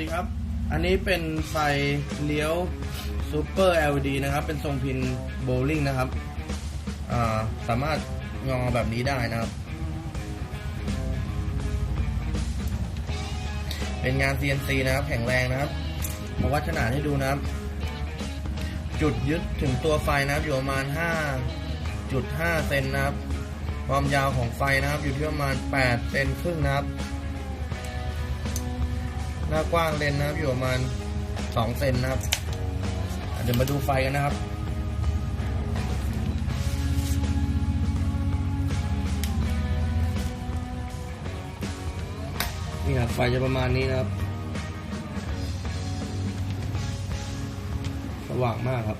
ดีครับ อันนี้เป็นไฟเลี้ยวซูเปอร์ LED นะครับ เป็นทรงพินโบลิ่งนะครับาสามารถงอแบบนี้ได้นะครับ เป็นงาน CNC นะครับ แข็งแรงนะครับมาวัดขนาดให้ดูนะครับ จุดยึดถึงตัวไฟนะครับ อยู่ประมาณ 5.5 เซนนะครับ ความยาวของไฟนะครับ อยู่ที่ประมาณ 8 เซนครึ่งนะครับ หน้ากว้างเลนนะครับ อยู่ประมาณ2เซนนะครับ เดี๋ยวมาดูไฟกันนะครับนี่ครับไฟจะประมาณนี้นะครับ สว่างมากครับ